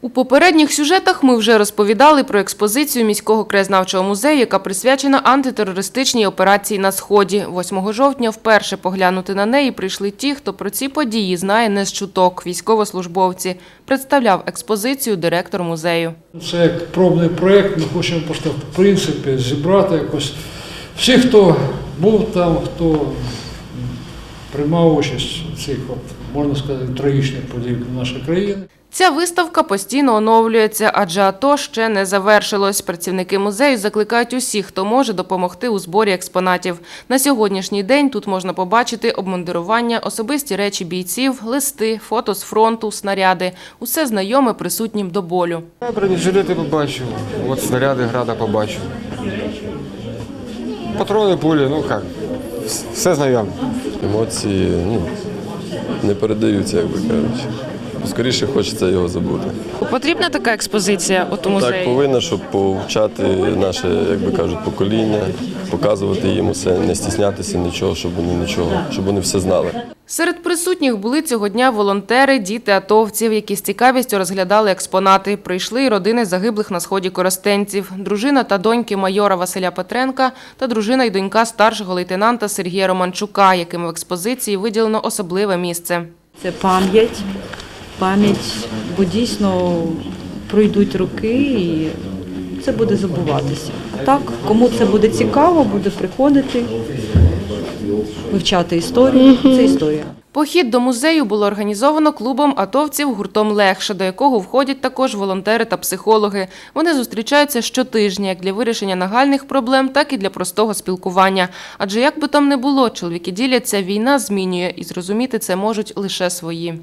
У попередніх сюжетах ми вже розповідали про експозицію міського краєзнавчого музею, яка присвячена антитерористичній операції на Сході. 8 жовтня вперше поглянути на неї прийшли ті, хто про ці події знає не з чуток – військовослужбовці. Представляв експозицію директор музею. Це як пробний проєкт, ми хочемо просто в принципі зібрати якось всіх, хто був там, хто приймав участь у цих, от, можна сказати, трагічних подій для нашої країни. Ця виставка постійно оновлюється, адже АТО ще не завершилось. Працівники музею закликають усіх, хто може допомогти у зборі експонатів. На сьогоднішній день тут можна побачити обмундирування, особисті речі бійців, листи, фото з фронту, снаряди. Усе знайоме присутнім до болю. Я бронежилети побачив, от снаряди града побачив. Патрони, пулі, ну як, все знайоме. Емоції ну, не передаються, як би кажучи. Скоріше хочеться його забути. Потрібна така експозиція от у Так повинно, щоб повчати наше, як би кажуть, покоління, показувати їм усе, не стіснятися нічого, щоб вони нічого, щоб вони все знали. Серед присутніх були цього дня волонтери, діти атовців, які з цікавістю розглядали експонати. Прийшли й родини загиблих на сході коростенців, дружина та доньки майора Василя Петренка та дружина й донька старшого лейтенанта Сергія Романчука, яким в експозиції виділено особливе місце. Це пам'ять, пам'ять, бо дійсно пройдуть роки і це буде забуватися. А Так, кому це буде цікаво, буде приходити, вивчати історію. Це історія. Похід до музею було організовано клубом атовців гуртом Легше, до якого входять також волонтери та психологи. Вони зустрічаються щотижня як для вирішення нагальних проблем, так і для простого спілкування. Адже як би там не було, чоловіки діляться, війна змінює, і зрозуміти це можуть лише свої.